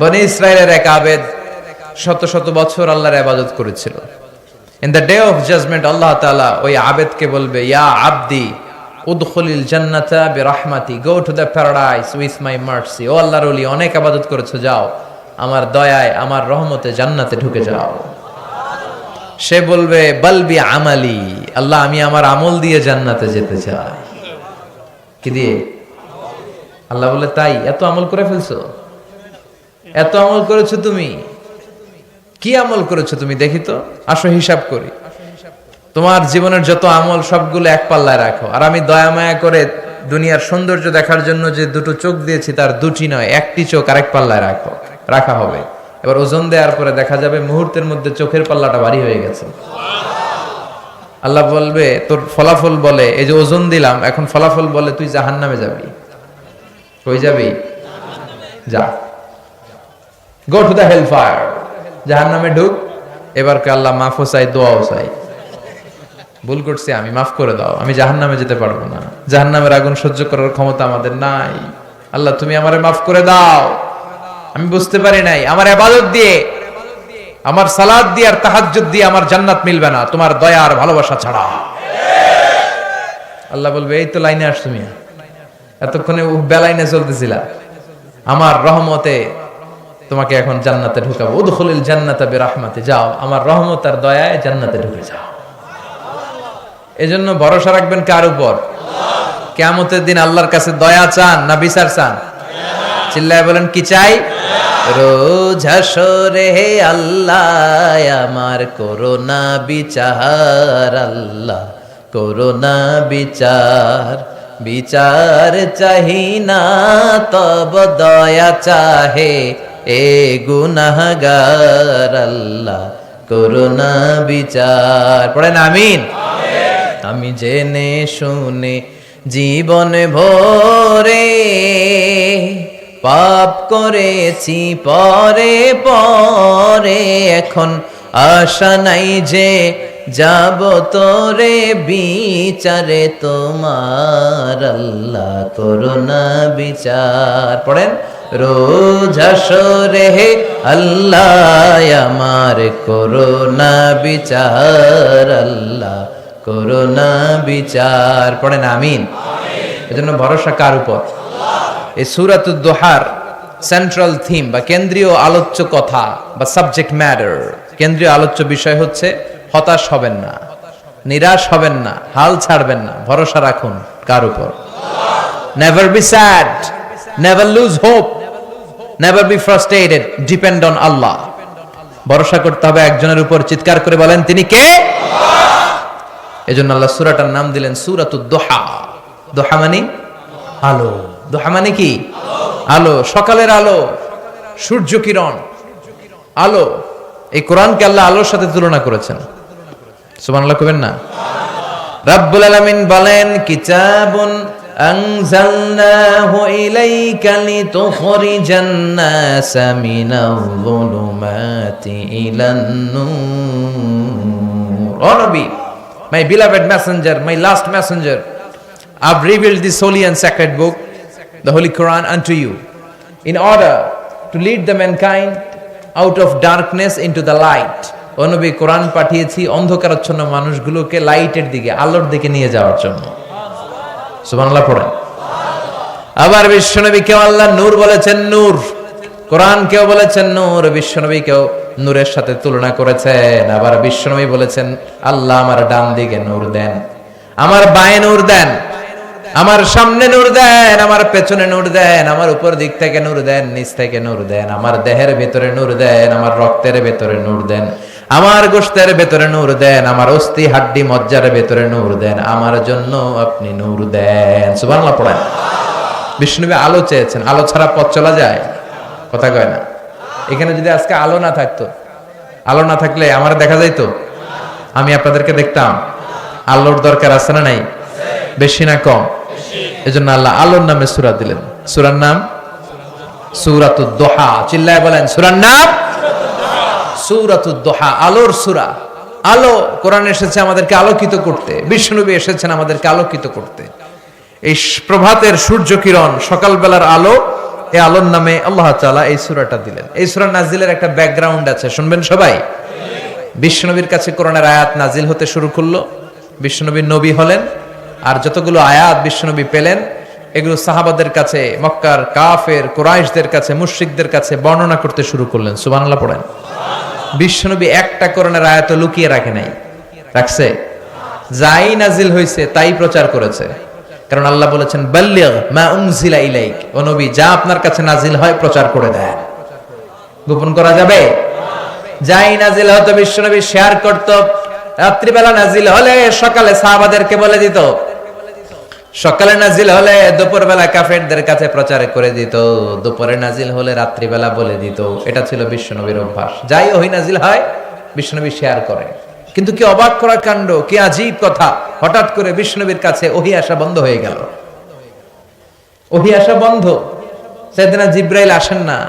বনি ইসরায়েলের এক আবেদ শত শত বছর আল্লাহর ইবাদত করেছিল। In the day of judgment আল্লাহ তাআলা ওই আবেদকে বলবে, ইয়া আবদি, উদখুলিল জান্নাতা বিরহমাতি go to the paradise with my mercy ও আল্লাহর ওলি, অনেক ইবাদত করেছ, যাও, আমার দয়ায়, আমার রহমতে জান্নাতে ঢুকে যাও। সে বলবে বলবি আমালি, আল্লাহ, আমি আমার আমল দিয়ে জান্নাতে যেতে চাই। কি দিয়ে? আল্লাহ বলে, তাই, এত আমল করে ফেলছো? এত আমল করেছ তুমি? কি আমল করেছ তুমি দেখি তো? আসো হিসাব করি। তোমার জীবনের যত আমল, সবগুলো এক পাল্লায় রাখো। আর আমি দয়া মায়া করে দুনিয়ার সৌন্দর্য দেখার জন্য যে দুটো চোখ দিয়েছি, তার দুটি নয়, একটি চোখ আরেক পাল্লায় রাখো। রাখা হবে। এবার ওজন দেওয়ার পরে দেখা যাবে মুহূর্তের মধ্যে চোখের পাল্লাটা ভারী হয়ে গেছে। আল্লাহ বলবে, তোর ফলাফল বলে, এই যে ওজন দিলাম, এখন ফলাফল বলে তুই জাহান নামে যাবি। কই যাবি? যা। Go to the hell fire জাহান নামে ঢুক। এবার কে আল্লাহ মাফও চাই, দোয়াও চাই। ভুল করছি আমি, মাফ করে দাও। আমি জাহান নামে যেতে পারব না। জাহান নামের আগুন সহ্য করার ক্ষমতা আমাদের নাই। আল্লাহ, তুমি আমারে মাফ করে দাও। আমি বুঝতে পারি নাই, আমার আবাদত দিয়ে, আমার সালাদ দিয়ে আর তাহাজ্জুদ দিয়ে আমার জান্নাত মিলবে না। তোমার দয়া আর ভালোবাসা ছাড়া। আল্লাহ বলবে, এই তো লাইনে আস তুমি এতক্ষণে বেলাইনে চলতেছিলা। আমার রহমতে তোমাকে এখন জান্নাতে ঢুকাবো। উদখুলিল জান্নাতা বিরহমাতে, যাও। আমার রহমত আর দয়ায় জান্নাতে ঢুকে যাও। এজন্য ভরসা রাখবেন কার উপর? কেয়ামতের দিন আল্লাহর কাছে দয়া চান না বিচার চান? চিল্লায় বলেন, কি চাই? রোজ হে আল্লাহ, আমার করোনা বিচার, আল্লাহ, করোনা বিচার। বিচার চাহি না, তব দয়া চাহে। এ গুনাহগার আল্লাহ করুণা বিচার। পড়েন আমিন। আমি জেনে শুনে জীবন ভরে পাপ করেছি, পরে পরে এখন আশা নাই যে যাব তোরে বিচারে তোমার আল্লাহ করুণা বিচার। পড়েন রোজ হে আল্লাহ, আমার করোনা বিচার, আল্লাহ করোনা বিচার। পড়েন আমিন। এজন্য ভরসা কার উপর? এই সুরাত দোহার সেন্ট্রাল থিম বা কেন্দ্রীয় আলোচ্য কথা বা সাবজেক্ট ম্যাটার কেন্দ্রীয় আলোচ্য বিষয় হচ্ছে হতাশ হবেন না, নিরাশ হবেন না, হাল ছাড়বেন না। ভরসা রাখুন কার উপর? Never be sad never lose hope never be frustrated depend on আল্লাহ ভরসা করতে হবে একজনের উপর। চিৎকার করে বলেন, তিনি কে? এজন্য আল্লাহ সুরাটার নাম দিলেন সুরাতু দোহা। দোহা মানে আলো। দোহা মানে কি? আলো। সকালের আলো, সূর্য কিরণ। আলো। এই কোরআনকে আল্লাহ আলোর সাথে তুলনা করেছেন। সুবহানাল্লাহ কবেন না? রাব্বুল আলামিন বলেন, কিতাবুন আনজালনাহু ইলাইকা লিতুখরিজান নাসা মিনাল যুলুমাতি ইলান নূর ও নবী my beloved messenger, my last messenger, I've revealed this holy and sacred book, the Holy Quran, unto you, in order to lead the mankind out of darkness into the light. ও নবী কোরআন পাঠিয়েছি অন্ধকারাচ্ছন্ন মানুষগুলোকে লাইটের দিকে আলোর দিকে নিয়ে যাওয়ার জন্য সুবহানাল্লাহ পড়েন। আবার বিশ্বনবী কেউ আল্লাহ নূর বলেছেন নূর। কোরআন কেউ বলেছেন নূর বিশ্বনবী কেউ নূরের সাথে তুলনা করেছেন। আবার বিশ্বনবী বলেছেন, আল্লাহ আমার ডান দিকে নূর দেন, আমার বায়ে নূর দেন। আমার সামনে নূর দেন, আমার পেছনে নূর দেন, আমার উপর দিক থেকে নূর দেন, নিচ থেকে নূর দেন, আমার দেহের ভেতরে নূর দেন, আমার রক্তের ভেতরে নূর দেন, আমার গোষ্ঠের ভেতরে নূর দেন, আমার অস্থি হাড্ডি মজ্জার ভেতরে নূর দেন, আমার জন্য আপনি নূর দেন। সুবহানাল্লাহ পড়েন। বিষ্ণুবী আলো চেয়েছেন, আলো ছাড়া পথ চলা যায়? কথা কয় না। এখানে যদি আজকে আলো না থাকতো, আলো না থাকলে আমার দেখা যাইতো? আমি আপনাদেরকে দেখতাম, আলোর দরকার আছে না নাই? বেশি না কম। এজন্য আল্লাহ আলোর নামে সুরা দিলেন। সুরার নাম? সুরাতুদ দোহা। চিল্লায় বলেন, সুরার নাম? সুরাতুদ দোহা, আলোর সুরা। আলো, কোরআন এসেছে আমাদেরকে আলোকিত করতে। বিষ্ণুনবী এসেছেন আমাদেরকে আলোকিত করতে। এই প্রভাতের সূর্য কিরণ সকালবেলার আলো এই আলোর নামে আল্লাহ তাআলা এই সুরাটা দিলেন। এই সূরা নাজিলের একটা ব্যাকগ্রাউন্ড আছে, শুনবেন সবাই? বিশ্বনবীর কাছে কোরআনের আয়াত নাজিল হতে শুরু করল। বিশ্বনবীর নবী হলেন। আর যতগুলো আয়াত বিশ্বনবী পেলেন, এগুলো সাহাবাদের কাছে, মক্কার কাফের, কোরাইশদের কাছে, মুশরিকদের কাছে বর্ণনা করতে শুরু করলেন। সুবহানাল্লাহ পড়েন। বিশ্বনবী একটা কোরআনের আয়াত লুকিয়ে রাখে নাই। রাখছে? যাই নাজিল হয়েছে তাই প্রচার করেছে। কারণ আল্লাহ বলেছেন ইলাইক। যা আপনার কাছে নাজিল হয়, প্রচার করে দেন। গোপন করা যাবে? যাই নাজিল হতো, বিশ্বনবী শেয়ার করত। রাত্রিবেলা নাজিল হলে সকালে সাহাবাদেরকে বলে দিত সকালে নাজিল হলে দুপুরবেলা কাফেরদের কাছে প্রচার করে দিত। দুপুরে নাজিল হলে রাত্রিবেলা বলে দিত। এটা ছিল বিশ্বনবীর অভ্যাস। যাই ওই নাজিল হয়, বিশ্বনবী শেয়ার করে। কিন্তু কি অবাক করা কাণ্ড, কি আজীব কথা? হঠাৎ করে বিষ্ণবীর কাছে ওহি আসা বন্ধ হয়ে গেল। ওহি আসা বন্ধ। সেদিন জিব্রাইল আসেন না।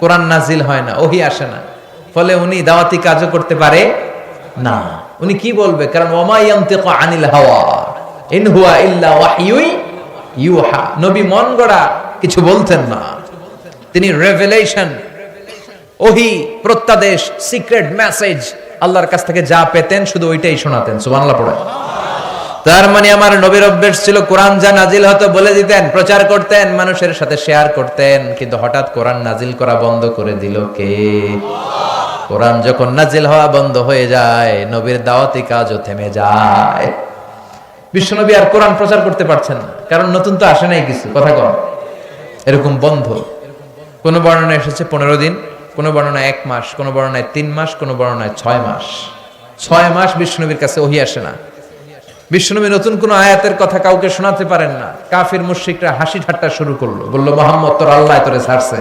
কোরআন নাজিল হয় না, ওহি আসে না। ফলে উনি দাওয়াতি কাজও করতে পারে না। উনি কি বলবে? কারণ ওমাইয়ান্তিকু আনিল হাওয়া। ইন ইল্লা ওয়াহয়ুই ইউহা। নবী মন গড়া কিছু বলতেন না। তিনি রেভেলেশন ওহি, প্রত্যাদেশ সিক্রেট মেসেজ আল্লাহর কাছ থেকে যা পেতেন শুধু ওইটাই শোনাতেন পড়ে। তার মানে আমার নবীর অভ্যেস ছিল কোরআন যা নাজিল হতো বলে দিতেন, প্রচার করতেন, মানুষের সাথে শেয়ার করতেন, কিন্তু হঠাৎ কোরআন নাজিল করা বন্ধ করে দিল কে? কোরআন যখন নাজিল হওয়া বন্ধ হয়ে যায়, নবীর দাওয়াতি কাজও থেমে যায়। বিশ্বনবী আর কোরআন প্রচার করতে পারছেন না। কারণ নতুন তো আসে নাই কিছু, কথা কন। এরকম বন্ধ। কোন বর্ণনা এসেছে পনেরো দিন, কোন বর্ণনায় এক মাস, কোন বর্ণনায় তিন মাস, কোন বর্ণনায় ছয় মাস। ছয় মাস বিষ্ণুনবীর কাছে ওহি আসে না। বিষ্ণুনবী নতুন কোন আয়াতের কথা কাউকে শোনাতে পারেন না। কাফির, মুশরিকরা হাসি ঠাট্টা শুরু করল। বলল, মোহাম্মদ, তোর আল্লাহ তোরে ছাড়ছে।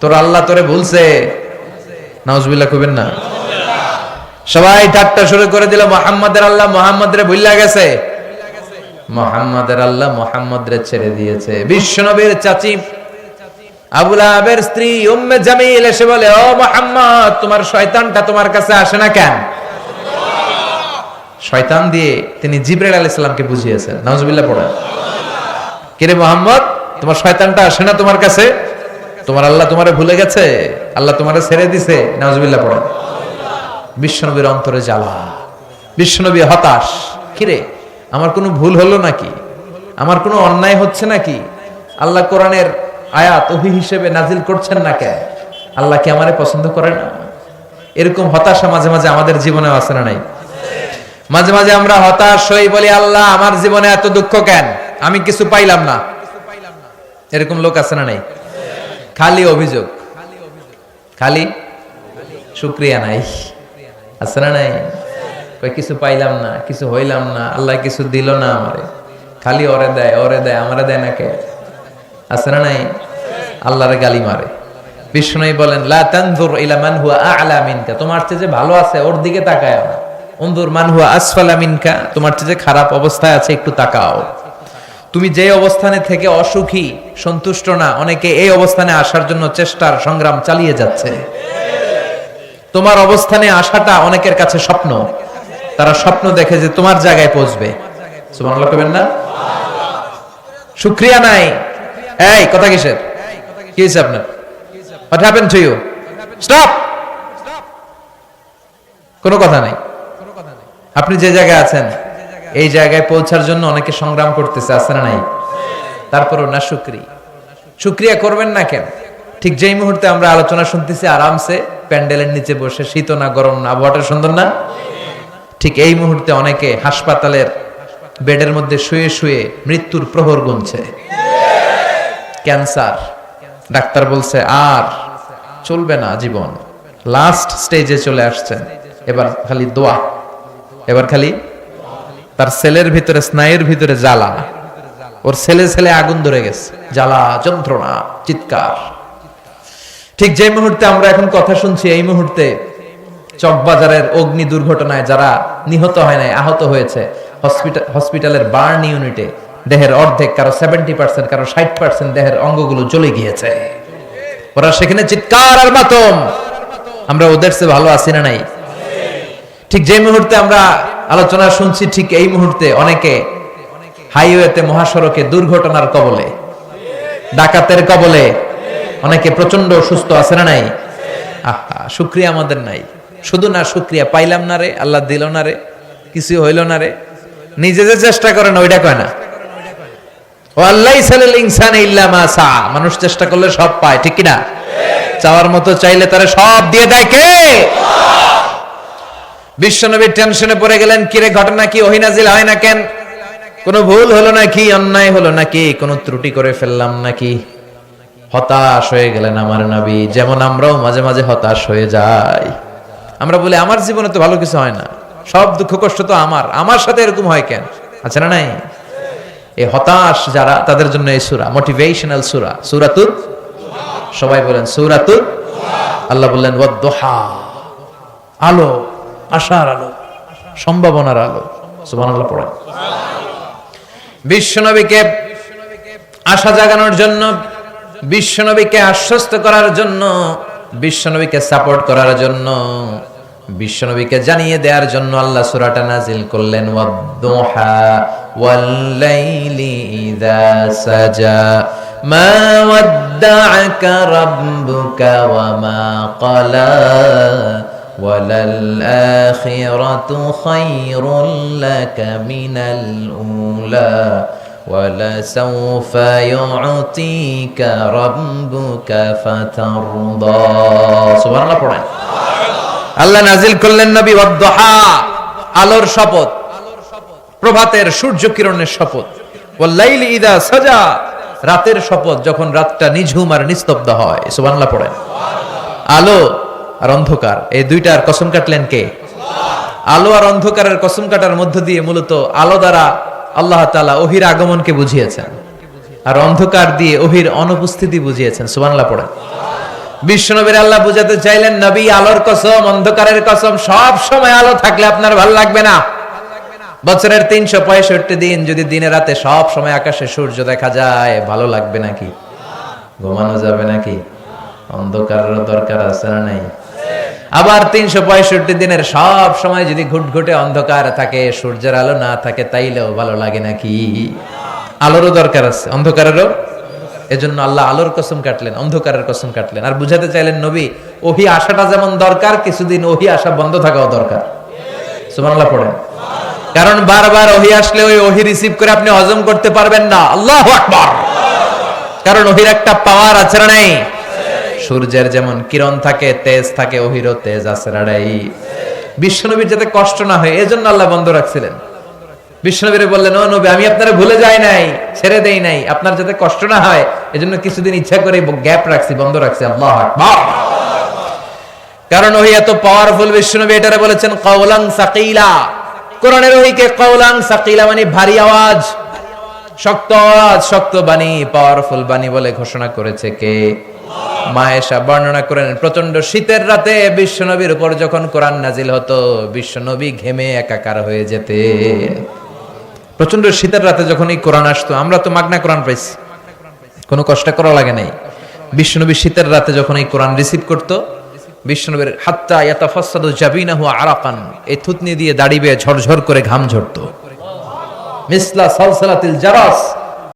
তোর আল্লাহ তোরে ভুলছে। নাউজবিল্লাহ কবেন না। সবাই ঠাট্টা শুরু করে দিল, মোহাম্মদের আল্লাহ মোহাম্মদরে ভুল্লা গেছে। মোহাম্মদের আল্লাহ মোহাম্মদরে ছেড়ে দিয়েছে। বিশ্বনবীর চাচি আবুল স্ত্রী উম্মে জামিল এসে বলে, ও মোহাম্মদ, তোমার শয়তানটা তোমার কাছে আসে না কেন? শয়তান দিয়ে তিনি জিব্রাইল আলাইহিস সালামকে বুঝিয়েছেন। নাউজুবিল্লাহ, পড়েন। কিরে মোহাম্মদ, তোমার শয়তানটা আসে না তোমার কাছে? তোমার আল্লাহ তোমারে ভুলে গেছে? আল্লাহ তোমারে ছেড়ে দিছে? নাউজুবিল্লাহ, পড়েন। বিশ্বনবীর অন্তরে জ্বালা। বিশ্বনবী হতাশ। কিরে, আমার কোনো ভুল হলো নাকি? আমার কোনো অন্যায় হচ্ছে নাকি? আল্লাহ কোরআনের আয়াত, ওহি হিসেবে নাজিল করছেন না কে? আল্লাহ কি আমারে পছন্দ করে না? এরকম হতাশা মাঝে মাঝে আমাদের জীবনে আছে না নাই? মাঝে মাঝে আমরা হতাশ হই, বলি, আল্লাহ, আমার জীবনে এত দুঃখ কেন? আমি কিছু পাইলাম না। এরকম লোক আছে না নাই? খালি অভিযোগ। খালি? শুক্রিয়া নাই। আছে না নাই? কই, কিছু পাইলাম না, কিছু হইলাম না, আল্লাহ কিছু দিল না আমারে। খালি ওরে দেয় ওরে দেয়, আমারে দেয় না কে? আছে না নাই? আল্লাহরে গালি মারে। বিষ্ণুই বলেন, লা তানজুর ইলা মান হুয়া আ'লা মিনকা। তোমার চেয়ে যে ভালো আছে, ওর দিকে তাকায় না। উনজুর মান হুয়া আসফালা মিনকা। তোমার চেয়ে যে খারাপ অবস্থায় আছে, একটু তাকাও। তুমি যে অবস্থানে থেকে অসুখী, সন্তুষ্ট না, অনেকে এই অবস্থানে আসার জন্য চেষ্টার সংগ্রাম চালিয়ে যাচ্ছে। তোমার অবস্থানে আসাটা অনেকের কাছে স্বপ্ন। তারা স্বপ্ন দেখে যে তোমার জায়গায় পৌঁছবে। না? শুক্রিয়া নাই। এই, কথা কিসের? কি আপনার? হোয়াট কোনো কথা নাই। আপনি যে জায়গায় আছেন, এই জায়গায় পৌঁছার জন্য অনেকে সংগ্রাম করতেছে, আছে না নাই? তারপরও না শুক্রি। শুক্রিয়া করবেন না কেন? ঠিক যেই মুহূর্তে আমরা আলোচনা শুনতেছি, আরামসে প্যান্ডেলের নিচে বসে, শীত না গরম না, আবহাওয়াটা সুন্দর না? ঠিক এই মুহূর্তে অনেকে হাসপাতালের বেডের মধ্যে শুয়ে শুয়ে মৃত্যুর প্রহর গুনছে। ক্যান্সার, ডাক্তার বলছে, আর চলবে না জীবন। লাস্ট স্টেজে চলে আসছেন। এবার খালি দোয়া। এবার খালি তার সেলের ভিতরে, স্নায়ুর ভিতরে জ্বালা। ওর ছেলে ছেলে আগুন ধরে গেছে। জ্বালা, যন্ত্রণা, চিৎকার। ঠিক যে মুহূর্তে আমরা এখন কথা শুনছি, এই মুহূর্তে চকবাজারের অগ্নি দুর্ঘটনায় যারা নিহত হয় নাই, আহত হয়েছে হসপিটালের বার্ন ইউনিটে দেহের অর্ধেক, কারও সেভেন্টি পার্সেন্ট কারও ষাট পার্সেন্ট দেহের অঙ্গগুলো চলে গিয়েছে। ওরা সেখানে চিৎকার আর মাতম। আমরা ওদের চেয়ে ভালো আছি না নাই? ঠিক যে মুহূর্তে আমরা আলোচনা শুনছি, ঠিক এই মুহূর্তে অনেকে হাইওয়েতে, মহাসড়কে দুর্ঘটনার কবলে, ডাকাতের কবলে অনেকে প্রচণ্ড অসুস্থ আছে না নাই? আহা, শুক্রিয়া আমাদের নাই। শুধু না, শুক্রিয়া, পাইলাম না রে, আল্লাহ দিল না রে, কিছু হইল না রে। নিজে যে চেষ্টা করে না ওইটা কয় না? ও আল্লাহ মানুষ চেষ্টা করলে সব পায়, ঠিক কি না চাওয়ার মতো চাইলে তারা সব দিয়ে দেয় কে? বিশ্বনবী টেনশনে পড়ে গেলেন কিরে ঘটনা কি? ওহিনাজিল হয় না কেন? কোন ভুল হলো নাকি? অন্যায় হলো নাকি? কোন ত্রুটি করে ফেললাম নাকি? হতাশ হয়ে গেলেন আমার নবী, যেমন আমরাও মাঝে মাঝে হতাশ হয়ে যাই। আমরা বলি, আমার জীবনে তো ভালো কিছু হয় না। সব দুঃখ কষ্ট তো আমার। আমার সাথে এরকম হয় কেন? আছে না নাই? এই হতাশ যারা, তাদের জন্য এই সুরা মোটিভেশনাল সুরা সুরাতুত সবাই বলেন সুরাতুত আল্লাহ বললেন ওয়াদ্দোহা আলো, আশার আলো, সম্ভাবনার আলো। সুবহানাল্লাহ পড়েন। বিশ্বনবীকে আশা জাগানোর জন্য বিশ্বনবীকে আশ্বস্ত করার জন্য বিশ্বনবীকে সাপোর্ট করার জন্য বিশ্বনবীকে জানিয়ে দেওয়ার জন্য আল্লাহ সূরাটা নাজিল করলেন ওয়াদ্দুহা ওয়াল্লাইলি ইযা সাজা মা ওয়াদ্দাআকা রাব্বুকা ওয়া মা ক্বালা وللآخرة خير لك من الأولى ولسوف يعطيك ربك فترضى سبحان الله পড়েন আল্লাহ নাজিল করলেন নবী ওয়াদ্দুহা আলোর শপথ প্রভাতের সূর্য কিরণের শপথ ওয়াল্লাইলি ইদা সাজা রাতের শপথ যখন রাতটা নিঝুম আর নিস্তব্ধ হয় সুবহানাল্লাহ পড়েন আলো আর অন্ধকার এই দুইটার কসম কাটলেন কে আলো আর অন্ধকারের কসম কাটার মধ্য দিয়ে মূলত আলো দ্বারা আল্লাহ তাআলা ওহির আগমনকে বুঝিয়েছেন। আর অন্ধকার দিয়ে ওহির অনুপস্থিতি বুঝিয়েছেন। সুবহানাল্লাহ পড়েন। বিশ্বনবীর আল্লাহ বুঝাতে চাইলেন, নবী, আলোর কসম, অন্ধকারের কসম, সব সময় আলো থাকলে আপনার ভালো লাগবে না। বছরের তিনশো পঁয়ষট্টি দিন যদি দিনে রাতে সব সময় আকাশে সূর্য দেখা যায়, ভালো লাগবে নাকি? ঘুমানো যাবে নাকি? অন্ধকারের দরকার আছে না নাই? আবার তিনশো পঁয়ষট্টি দিনের সব সময় যদি ঘুটঘুটে অন্ধকার থাকে, সূর্যের আলো না থাকে, তাইলেও ভালো লাগে নাকি? আলোরও দরকার আছে। অন্ধকারেরও? এজন্য আল্লাহ আলোর কসম কাটলেন, অন্ধকারের কসম কাটলেন। আর বুঝাতে চাইলেন, নবী, ওহি আশাটা যেমন দরকার, কিছুদিন ওহি আশা বন্ধ থাকাও দরকার। সুবহানাল্লাহ পড়েন। কারণ বারবার ওহি আসলে ওই ওহি রিসিভ করে আপনি হজম করতে পারবেন না। আল্লাহ আকবার! কারণ ওহির একটা পাওয়ার আছে না নাই? সূর্যের যেমন কিরণ থাকে, তেজ থাকে ওহিরও তেজ আছে রাড়াই বিশ্বনবীর যাতে কষ্ট না হয়, এজন্য আল্লাহ বন্ধ রাখছিলেন। বিশ্বনবীরে বললেন, ও নবী, আমি আপনারা ভুলে যাই নাই, ছেড়ে দেই নাই। আপনার যাতে কষ্ট না হয়, এজন্য কিছুদিন ইচ্ছা করে গ্যাপ রাখছি, বন্ধ রাখছি। আল্লাহ কারণ ওহি এত পাওয়ারফুল বিশ্বনবী এটারে বলেছেন কওলাং সাকিলা। কোরআনের ওহিকে কওলাং সাকিলা মানে ভারী আওয়াজ। শক্ত আওয়াজ, শক্ত বাণী পাওয়ারফুল বাণী বলে ঘোষণা করেছে কে? বর্ণনা করেন প্রচণ্ড শীতের রাতে উপর যখন কোরআন নাজিল হতো ঘেমে একাকার হয়ে যেতে। প্রচণ্ড শীতের রাতে যখন এই কোরআন আসতো, আমরা তো মাগনা কোরআন পাইছি। কোনো কষ্ট করা লাগে নাই। বিশ্বনবী শীতের রাতে যখন এই কোরআন রিসিভ করতো, বিশ্বনবীর, হাত্তা ইয়াতাফাসাদু জাবিনাহু আরাকান এই থুতনি দিয়ে দাড়ি বেয়ে ঝরঝর করে ঘাম ঝরতো। মিসলা সালসালাতিল জারাস